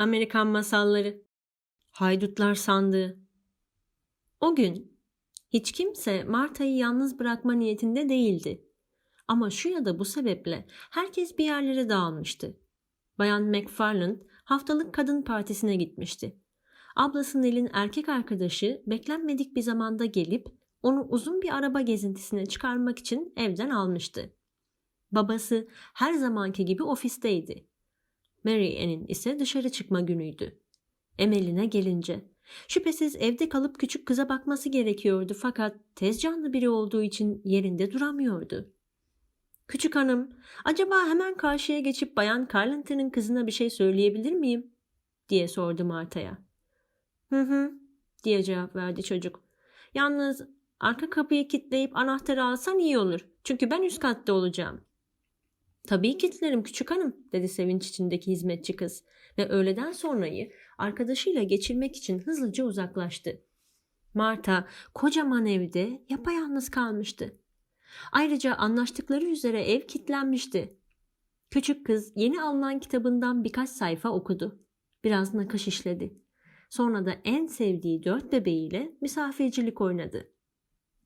Amerikan masalları. Haydutlar sandığı. O gün hiç kimse Marta'yı yalnız bırakma niyetinde değildi. Ama şu ya da bu sebeple herkes bir yerlere dağılmıştı. Bayan McFarland haftalık kadın partisine gitmişti. Ablası Nell'in erkek arkadaşı beklenmedik bir zamanda gelip onu uzun bir araba gezintisine çıkarmak için evden almıştı. Babası her zamanki gibi ofisteydi. Mary Ann'in ise dışarı çıkma günüydü. Emeline gelince şüphesiz evde kalıp küçük kıza bakması gerekiyordu fakat tez canlı biri olduğu için yerinde duramıyordu. Küçük hanım, acaba hemen karşıya geçip Bayan Carlington'ın kızına bir şey söyleyebilir miyim? diye sordu Marta'ya. Hı hı diye cevap verdi çocuk. Yalnız arka kapıyı kilitleyip anahtarı alsan iyi olur. Çünkü ben üst katta olacağım. Tabii kilitlerim küçük hanım dedi sevinç içindeki hizmetçi kız ve öğleden sonrayı arkadaşıyla geçirmek için hızlıca uzaklaştı. Marta kocaman evde yapayalnız kalmıştı. Ayrıca anlaştıkları üzere ev kilitlenmişti. Küçük kız yeni alınan kitabından birkaç sayfa okudu. Biraz nakış işledi. Sonra da en sevdiği dört bebeğiyle misafircilik oynadı.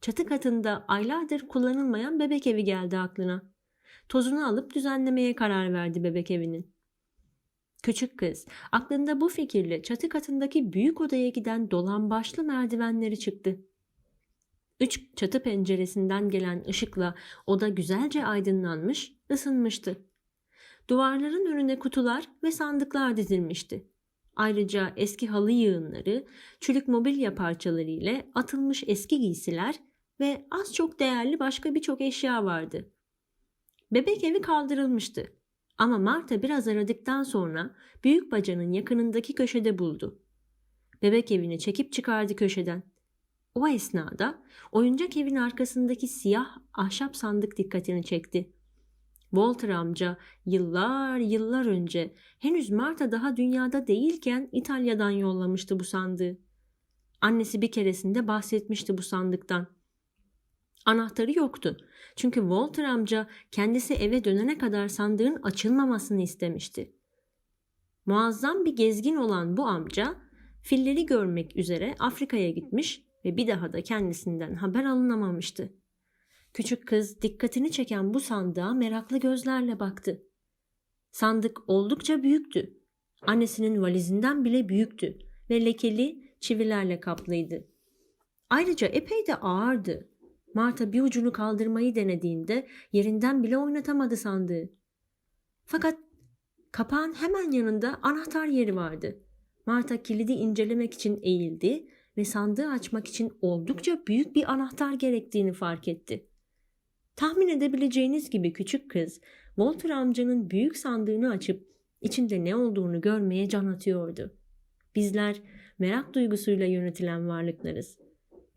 Çatı katında aylardır kullanılmayan bebek evi geldi aklına. Tozunu alıp düzenlemeye karar verdi bebek evinin. Küçük kız aklında bu fikirle çatı katındaki büyük odaya giden dolambaçlı merdivenleri çıktı. Üç çatı penceresinden gelen ışıkla oda güzelce aydınlanmış, ısınmıştı. Duvarların önüne kutular ve sandıklar dizilmişti. Ayrıca eski halı yığınları, çürük mobilya parçaları ile atılmış eski giysiler ve az çok değerli başka birçok eşya vardı. Bebek evi kaldırılmıştı. Ama Marta biraz aradıktan sonra büyük bacanın yakınındaki köşede buldu. Bebek evini çekip çıkardı köşeden. O esnada oyuncak evin arkasındaki siyah ahşap sandık dikkatini çekti. Walter amca yıllar yıllar önce henüz Marta daha dünyada değilken İtalya'dan yollamıştı bu sandığı. Annesi bir keresinde bahsetmişti bu sandıktan. Anahtarı yoktu. Çünkü Walter amca kendisi eve dönene kadar sandığın açılmamasını istemişti. Muazzam bir gezgin olan bu amca filleri görmek üzere Afrika'ya gitmiş ve bir daha da kendisinden haber alınamamıştı. Küçük kız dikkatini çeken bu sandığa meraklı gözlerle baktı. Sandık oldukça büyüktü. Annesinin valizinden bile büyüktü ve lekeli çivilerle kaplıydı. Ayrıca epey de ağırdı. Marta bir ucunu kaldırmayı denediğinde yerinden bile oynatamadı sandığı. Fakat kapağın hemen yanında anahtar yeri vardı. Marta kilidi incelemek için eğildi ve sandığı açmak için oldukça büyük bir anahtar gerektiğini fark etti. Tahmin edebileceğiniz gibi küçük kız Walter amcanın büyük sandığını açıp içinde ne olduğunu görmeye can atıyordu. Bizler merak duygusuyla yönetilen varlıklarız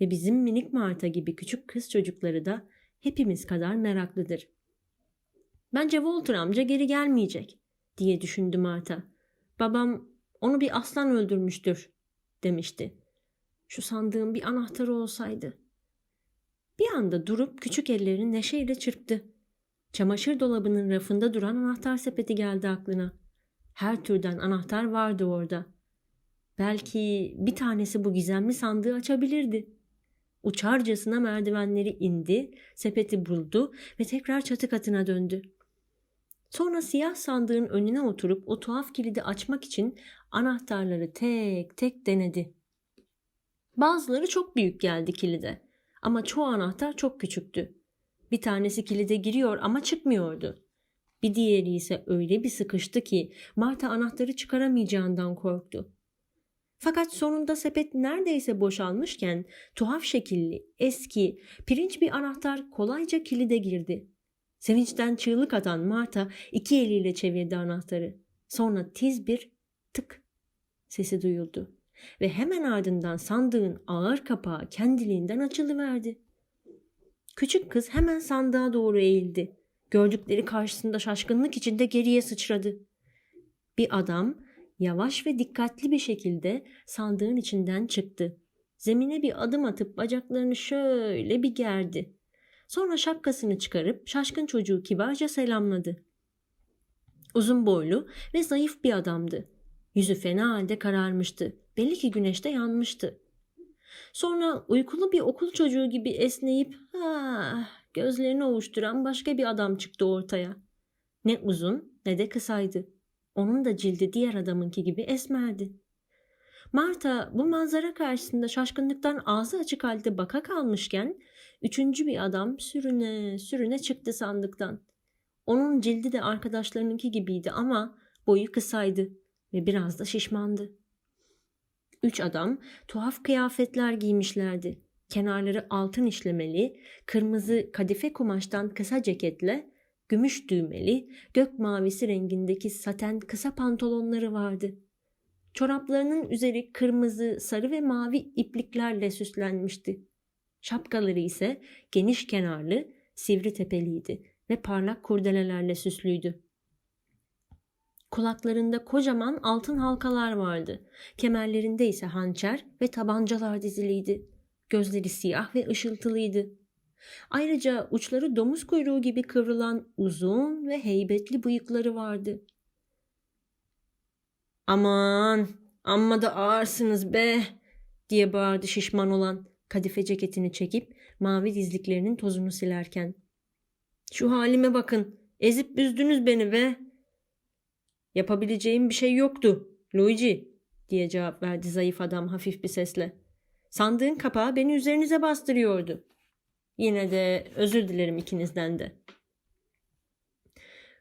ve bizim minik Marta gibi küçük kız çocukları da hepimiz kadar meraklıdır. Bence Walter amca geri gelmeyecek diye düşündü Marta. Babam onu bir aslan öldürmüştür demişti. Şu sandığın bir anahtarı olsaydı. Bir anda durup küçük ellerini neşeyle çırptı. Çamaşır dolabının rafında duran anahtar sepeti geldi aklına. Her türden anahtar vardı orada. Belki bir tanesi bu gizemli sandığı açabilirdi. Uçarcasına merdivenleri indi, sepeti buldu ve tekrar çatı katına döndü. Sonra siyah sandığın önüne oturup o tuhaf kilidi açmak için anahtarları tek tek denedi. Bazıları çok büyük geldi kilide ama çoğu anahtar çok küçüktü. Bir tanesi kilide giriyor ama çıkmıyordu. Bir diğeri ise öyle bir sıkıştı ki Marta anahtarı çıkaramayacağından korktu. Fakat sonunda sepet neredeyse boşalmışken tuhaf şekilli, eski, pirinç bir anahtar kolayca kilide girdi. Sevinçten çığlık atan Marta iki eliyle çevirdi anahtarı. Sonra tiz bir tık sesi duyuldu ve hemen ardından sandığın ağır kapağı kendiliğinden açılıverdi. Küçük kız hemen sandığa doğru eğildi. Gördükleri karşısında şaşkınlık içinde geriye sıçradı. Bir adam yavaş ve dikkatli bir şekilde sandığın içinden çıktı. Zemine bir adım atıp bacaklarını şöyle bir gerdi. Sonra şapkasını çıkarıp şaşkın çocuğu kibarca selamladı. Uzun boylu ve zayıf bir adamdı. Yüzü fena halde kararmıştı. Belli ki güneşte yanmıştı. Sonra uykulu bir okul çocuğu gibi esneyip ah, gözlerini ovuşturan başka bir adam çıktı ortaya. Ne uzun ne de kısaydı. Onun da cildi diğer adamınki gibi esmerdi. Marta bu manzara karşısında şaşkınlıktan ağzı açık halde baka kalmışken üçüncü bir adam sürüne sürüne çıktı sandıktan. Onun cildi de arkadaşlarınınki gibiydi ama boyu kısaydı ve biraz da şişmandı. Üç adam tuhaf kıyafetler giymişlerdi. Kenarları altın işlemeli, kırmızı kadife kumaştan kısa ceketle, gümüş düğmeli, gök mavisi rengindeki saten kısa pantolonları vardı. Çoraplarının üzeri kırmızı, sarı ve mavi ipliklerle süslenmişti. Şapkaları ise geniş kenarlı, sivri tepeliydi ve parlak kurdelelerle süslüydü. Kulaklarında kocaman altın halkalar vardı. Kemerlerinde ise hançer ve tabancalar diziliydi. Gözleri siyah ve ışıltılıydı. Ayrıca uçları domuz kuyruğu gibi kıvrılan uzun ve heybetli bıyıkları vardı. Aman, amma da ağırsınız be, diye bağırdı şişman olan kadife ceketini çekip mavi dizliklerinin tozunu silerken. Şu halime bakın, ezip büzdünüz beni be. Yapabileceğim bir şey yoktu, Luigi, diye cevap verdi zayıf adam hafif bir sesle. Sandığın kapağı beni üzerinize bastırıyordu. Yine de özür dilerim ikinizden de.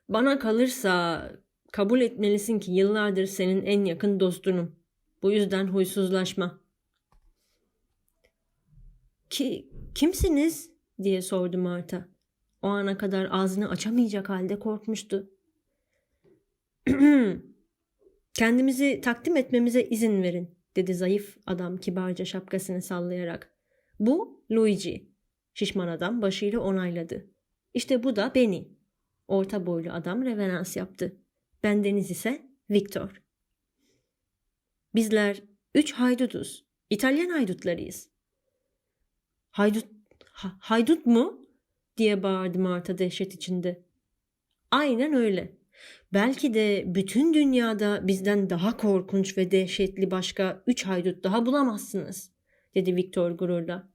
Bana kalırsa kabul etmelisin ki yıllardır senin en yakın dostunum. Bu yüzden huysuzlaşma. Ki kimsiniz? diye sordu Marta. O ana kadar ağzını açamayacak halde korkmuştu. Kendimizi takdim etmemize izin verin, dedi zayıf adam kibarca şapkasını sallayarak. Bu Luigi. Şişman adam başıyla onayladı. İşte bu da beni. Orta boylu adam reverans yaptı. Bendeniz ise Victor. Bizler üç haydutuz. İtalyan haydutlarıyız. Haydut, ha, haydut mu? diye bağırdı Marta dehşet içinde. Aynen öyle. Belki de bütün dünyada bizden daha korkunç ve dehşetli başka üç haydut daha bulamazsınız, dedi Victor gururla.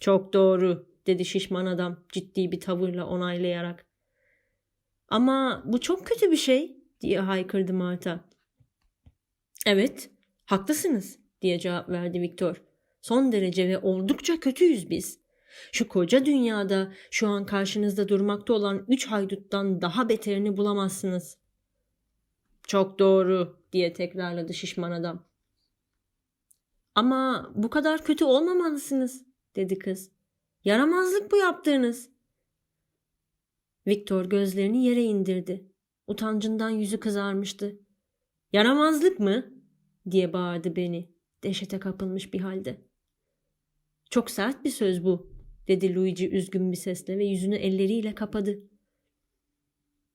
Çok doğru, dedi şişman adam ciddi bir tavırla onaylayarak. Ama bu çok kötü bir şey, diye haykırdı Marta. Evet, haklısınız, diye cevap verdi Victor. Son derece ve oldukça kötüyüz biz. Şu koca dünyada şu an karşınızda durmakta olan üç hayduttan daha beterini bulamazsınız. Çok doğru diye tekrarladı şişman adam. Ama bu kadar kötü olmamalısınız dedi kız. Yaramazlık bu yaptığınız. Viktor gözlerini yere indirdi. Utancından yüzü kızarmıştı. Yaramazlık mı? diye bağırdı beni. Dehşete kapılmış bir halde. Çok sert bir söz bu, dedi Luigi üzgün bir sesle ve yüzünü elleriyle kapadı.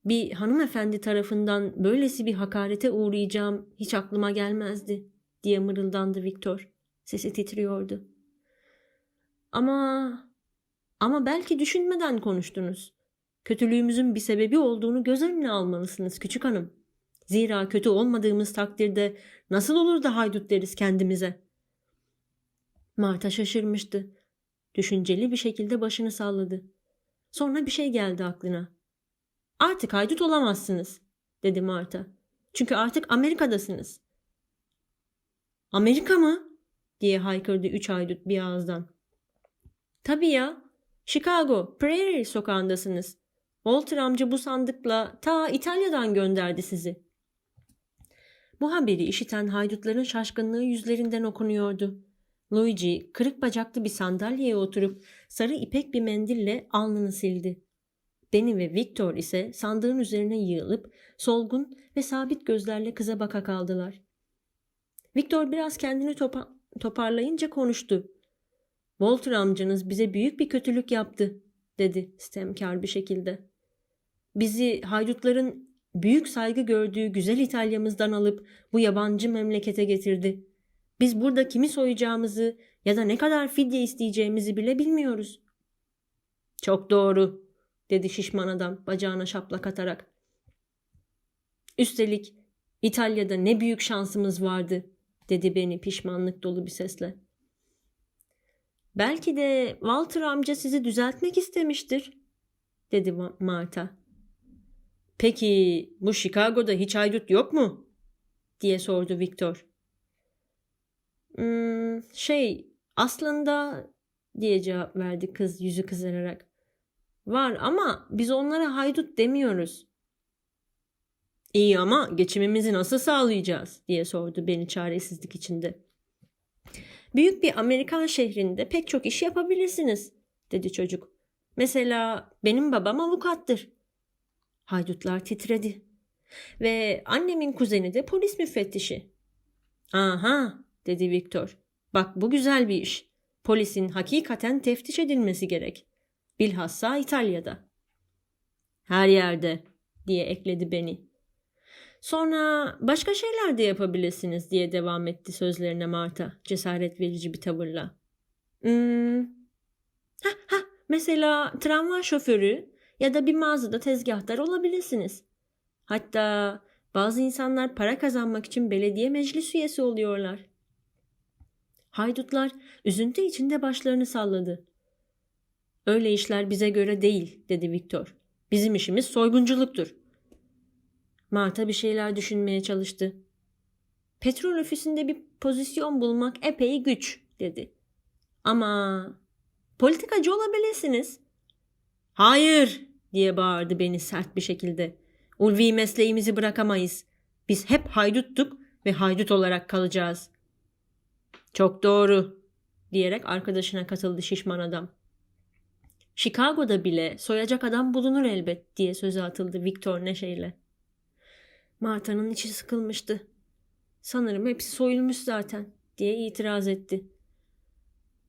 Bir hanımefendi tarafından böylesi bir hakarete uğrayacağım hiç aklıma gelmezdi, diye mırıldandı Viktor. Sesi titriyordu. Ama ama belki düşünmeden konuştunuz. Kötülüğümüzün bir sebebi olduğunu göz önüne almalısınız küçük hanım. Zira kötü olmadığımız takdirde nasıl olur da haydut deriz kendimize? Marta şaşırmıştı. Düşünceli bir şekilde başını salladı. Sonra bir şey geldi aklına. Artık haydut olamazsınız, dedi Marta. Çünkü artık Amerika'dasınız. Amerika mı? diye haykırdı üç haydut bir ağızdan. Tabii ya. Chicago, Prairie sokağındasınız. Walter amca bu sandıkla ta İtalya'dan gönderdi sizi. Bu haberi işiten haydutların şaşkınlığı yüzlerinden okunuyordu. Luigi kırık bacaklı bir sandalyeye oturup sarı ipek bir mendille alnını sildi. Beni ve Victor ise sandığın üzerine yığılıp solgun ve sabit gözlerle kıza baka kaldılar. Victor biraz kendini topa- toparlayınca konuştu. Walter amcanız bize büyük bir kötülük yaptı, dedi stemkar bir şekilde. Bizi haydutların büyük saygı gördüğü güzel İtalya'mızdan alıp bu yabancı memlekete getirdi. Biz burada kimi soyacağımızı ya da ne kadar fidye isteyeceğimizi bile bilmiyoruz. Çok doğru, dedi şişman adam bacağına şaplak atarak. Üstelik İtalya'da ne büyük şansımız vardı, dedi beni pişmanlık dolu bir sesle. Belki de Walter amca sizi düzeltmek istemiştir, dedi Ma- Marta. Peki bu Chicago'da hiç haydut yok mu? diye sordu Victor. Hmm, şey aslında diye cevap verdi kız yüzü kızararak. Var ama biz onlara haydut demiyoruz. İyi ama geçimimizi nasıl sağlayacağız diye sordu beni çaresizlik içinde. Büyük bir Amerikan şehrinde pek çok iş yapabilirsiniz dedi çocuk. Mesela benim babam avukattır. Haydutlar titredi. Ve annemin kuzeni de polis müfettişi. Aha dedi Viktor. Bak bu güzel bir iş. Polisin hakikaten teftiş edilmesi gerek. Bilhassa İtalya'da. Her yerde diye ekledi beni. Sonra başka şeyler de yapabilirsiniz diye devam etti sözlerine Marta cesaret verici bir tavırla. Hmm. Ha ha mesela tramvay şoförü ya da bir mağazada tezgahtar olabilirsiniz. Hatta bazı insanlar para kazanmak için belediye meclis üyesi oluyorlar. Haydutlar üzüntü içinde başlarını salladı. Öyle işler bize göre değil, dedi Viktor. Bizim işimiz soygunculuktur. Marta bir şeyler düşünmeye çalıştı. Petrol ofisinde bir pozisyon bulmak epey güç, dedi. Ama politikacı olabilirsiniz. Hayır, diye bağırdı beni sert bir şekilde. Ulvi mesleğimizi bırakamayız. Biz hep hayduttuk ve haydut olarak kalacağız. Çok doğru, diyerek arkadaşına katıldı şişman adam. Chicago'da bile soyacak adam bulunur elbet diye söze atıldı Victor neşeyle. Marta'nın içi sıkılmıştı. Sanırım hepsi soyulmuş zaten diye itiraz etti.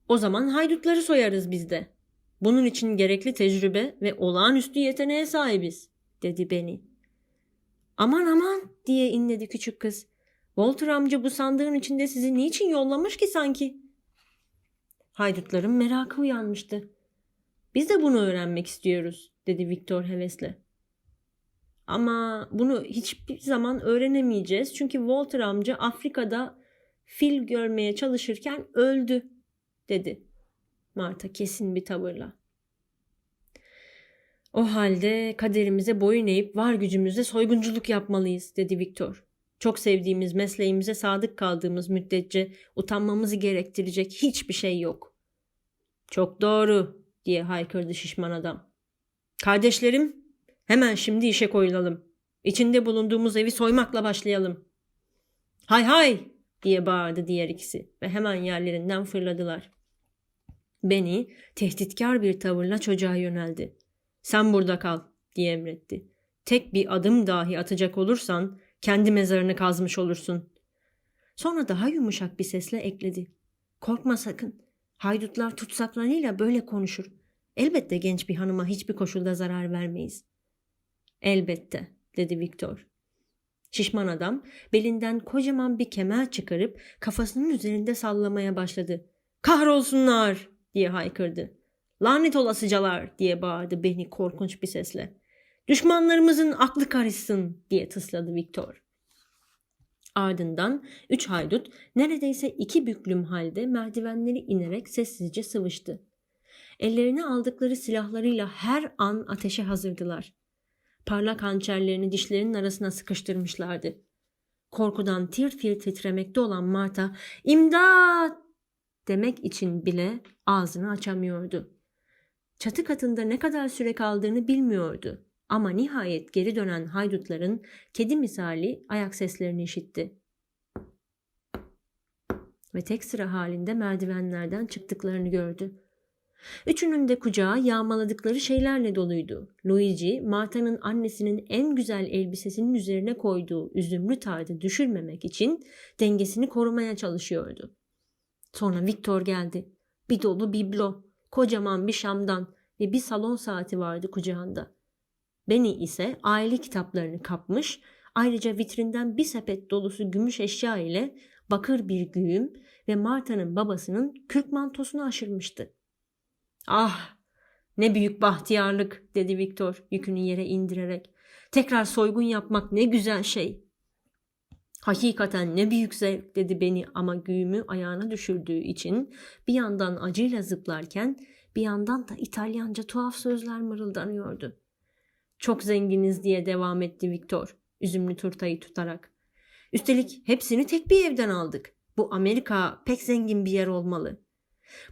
O zaman haydutları soyarız biz de. Bunun için gerekli tecrübe ve olağanüstü yeteneğe sahibiz, dedi Benny. Aman aman diye inledi küçük kız. Walter amca bu sandığın içinde sizi niçin yollamış ki sanki? Haydutların merakı uyanmıştı. Biz de bunu öğrenmek istiyoruz, dedi Viktor hevesle. Ama bunu hiçbir zaman öğrenemeyeceğiz çünkü Walter amca Afrika'da fil görmeye çalışırken öldü, dedi Marta kesin bir tavırla. O halde kaderimize boyun eğip var gücümüzle soygunculuk yapmalıyız, dedi Viktor. Çok sevdiğimiz mesleğimize sadık kaldığımız müddetçe utanmamızı gerektirecek hiçbir şey yok. Çok doğru, diye haykırdı şişman adam. Kardeşlerim, hemen şimdi işe koyulalım. İçinde bulunduğumuz evi soymakla başlayalım. Hay hay, diye bağırdı diğer ikisi ve hemen yerlerinden fırladılar. Beni tehditkar bir tavırla çocuğa yöneldi. Sen burada kal diye emretti. Tek bir adım dahi atacak olursan kendi mezarını kazmış olursun. Sonra daha yumuşak bir sesle ekledi. Korkma sakın. Haydutlar tutsaklarıyla böyle konuşur. Elbette genç bir hanıma hiçbir koşulda zarar vermeyiz. Elbette dedi Viktor. Şişman adam belinden kocaman bir kemer çıkarıp kafasının üzerinde sallamaya başladı. Kahrolsunlar diye haykırdı. Lanet olasıcalar diye bağırdı beni korkunç bir sesle. Düşmanlarımızın aklı karışsın diye tısladı Viktor. Ardından üç haydut neredeyse iki büklüm halde merdivenleri inerek sessizce sıvıştı. Ellerine aldıkları silahlarıyla her an ateşe hazırdılar. Parlak hançerlerini dişlerinin arasına sıkıştırmışlardı. Korkudan tir tir titremekte olan Marta imdat demek için bile ağzını açamıyordu. Çatı katında ne kadar süre kaldığını bilmiyordu. Ama nihayet geri dönen haydutların kedi misali ayak seslerini işitti. Ve tek sıra halinde merdivenlerden çıktıklarını gördü. Üçünün de kucağı yağmaladıkları şeylerle doluydu. Luigi, Marta'nın annesinin en güzel elbisesinin üzerine koyduğu üzümlü tardı düşürmemek için dengesini korumaya çalışıyordu. Sonra Victor geldi. Bir dolu biblo, kocaman bir şamdan ve bir salon saati vardı kucağında. Benny ise aile kitaplarını kapmış, ayrıca vitrinden bir sepet dolusu gümüş eşya ile bakır bir güğüm ve Marta'nın babasının kürk mantosunu aşırmıştı. Ah ne büyük bahtiyarlık dedi Viktor yükünü yere indirerek. Tekrar soygun yapmak ne güzel şey. Hakikaten ne büyük zevk dedi beni ama güğümü ayağına düşürdüğü için bir yandan acıyla zıplarken bir yandan da İtalyanca tuhaf sözler mırıldanıyordu. Çok zenginiz diye devam etti Viktor üzümlü turtayı tutarak. Üstelik hepsini tek bir evden aldık. Bu Amerika pek zengin bir yer olmalı.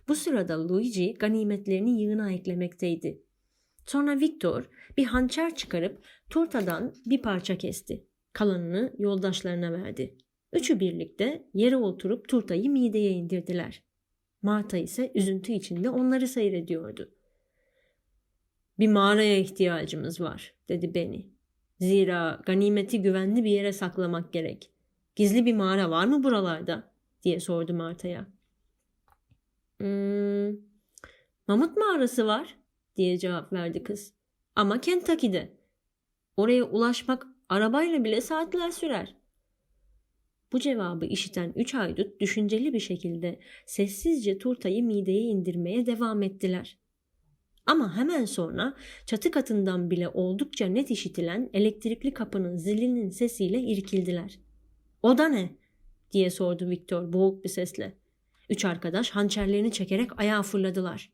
Bu sırada Luigi ganimetlerini yığına eklemekteydi. Sonra Victor bir hançer çıkarıp turtadan bir parça kesti. Kalanını yoldaşlarına verdi. Üçü birlikte yere oturup turtayı mideye indirdiler. Marta ise üzüntü içinde onları seyrediyordu. Bir mağaraya ihtiyacımız var, dedi Benny. Zira ganimeti güvenli bir yere saklamak gerek. Gizli bir mağara var mı buralarda? diye sordu Marta'ya. Hmm, Mamut mağarası var diye cevap verdi kız. Ama Kentucky'de. Oraya ulaşmak arabayla bile saatler sürer. Bu cevabı işiten üç haydut düşünceli bir şekilde sessizce turtayı mideye indirmeye devam ettiler. Ama hemen sonra çatı katından bile oldukça net işitilen elektrikli kapının zilinin sesiyle irkildiler. O da ne? diye sordu Viktor boğuk bir sesle. Üç arkadaş hançerlerini çekerek ayağa fırladılar.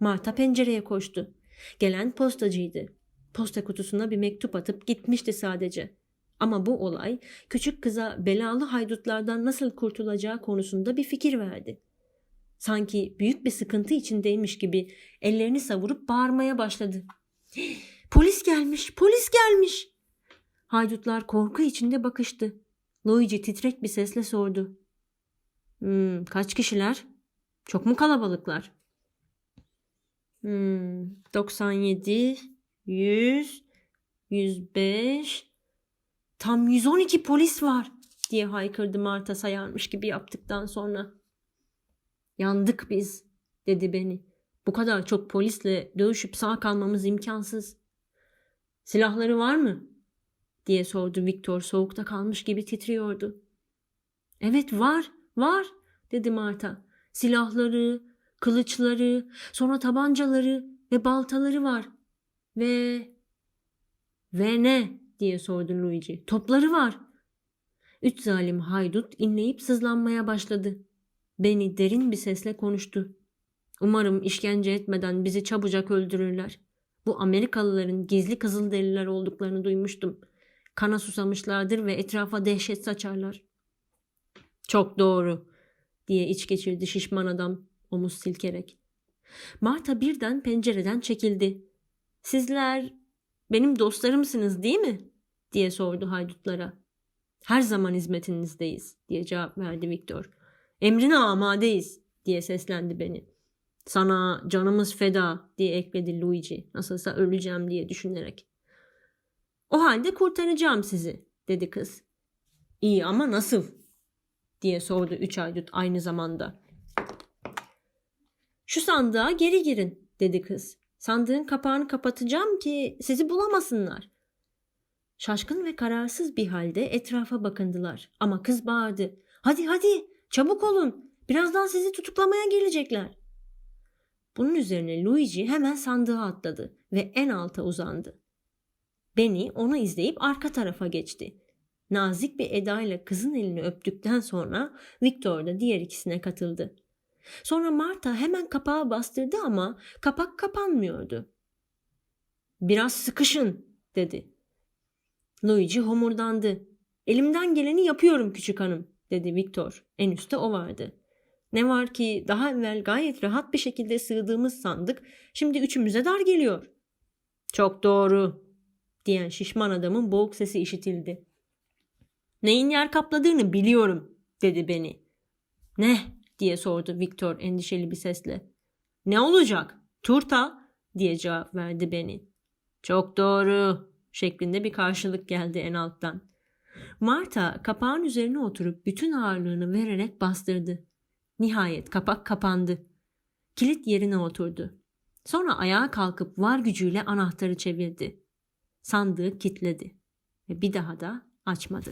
Marta pencereye koştu. Gelen postacıydı. Posta kutusuna bir mektup atıp gitmişti sadece. Ama bu olay küçük kıza belalı haydutlardan nasıl kurtulacağı konusunda bir fikir verdi. Sanki büyük bir sıkıntı içindeymiş gibi ellerini savurup bağırmaya başladı. Polis gelmiş, polis gelmiş. Haydutlar korku içinde bakıştı. Luigi titrek bir sesle sordu. Hmm, kaç kişiler? Çok mu kalabalıklar? Hmm, 97, 100, 105, tam 112 polis var diye haykırdı Marta sayarmış gibi yaptıktan sonra. Yandık biz dedi beni. Bu kadar çok polisle dövüşüp sağ kalmamız imkansız. Silahları var mı? diye sordu Viktor soğukta kalmış gibi titriyordu. Evet var, var dedi Marta. Silahları, kılıçları, sonra tabancaları ve baltaları var. Ve... Ve ne? diye sordu Luigi. Topları var. Üç zalim haydut inleyip sızlanmaya başladı. Beni derin bir sesle konuştu. Umarım işkence etmeden bizi çabucak öldürürler. Bu Amerikalıların gizli kızılderililer olduklarını duymuştum. Kana susamışlardır ve etrafa dehşet saçarlar. Çok doğru diye iç geçirdi şişman adam omuz silkerek. Marta birden pencereden çekildi. Sizler benim dostlarımsınız değil mi? diye sordu haydutlara. Her zaman hizmetinizdeyiz diye cevap verdi Viktor. Emrine amadeyiz diye seslendi beni. Sana canımız feda diye ekledi Luigi. Nasılsa öleceğim diye düşünerek. O halde kurtaracağım sizi dedi kız. İyi ama nasıl? Diye sordu üç aydut aynı zamanda. Şu sandığa geri girin dedi kız. Sandığın kapağını kapatacağım ki sizi bulamasınlar. Şaşkın ve kararsız bir halde etrafa bakındılar. Ama kız bağırdı. Hadi hadi çabuk olun. Birazdan sizi tutuklamaya gelecekler. Bunun üzerine Luigi hemen sandığa atladı ve en alta uzandı. Benny onu izleyip arka tarafa geçti. Nazik bir edayla kızın elini öptükten sonra Victor da diğer ikisine katıldı. Sonra Marta hemen kapağı bastırdı ama kapak kapanmıyordu. Biraz sıkışın dedi. Luigi homurdandı. Elimden geleni yapıyorum küçük hanım dedi Victor. En üstte o vardı. Ne var ki daha evvel gayet rahat bir şekilde sığdığımız sandık şimdi üçümüze dar geliyor. Çok doğru diyen şişman adamın boğuk sesi işitildi. Neyin yer kapladığını biliyorum dedi beni. Ne diye sordu Victor endişeli bir sesle. Ne olacak? Turta diye cevap verdi beni. Çok doğru şeklinde bir karşılık geldi en alttan. Marta kapağın üzerine oturup bütün ağırlığını vererek bastırdı. Nihayet kapak kapandı. Kilit yerine oturdu. Sonra ayağa kalkıp var gücüyle anahtarı çevirdi. Sandığı kilitledi ve bir daha da açmadı.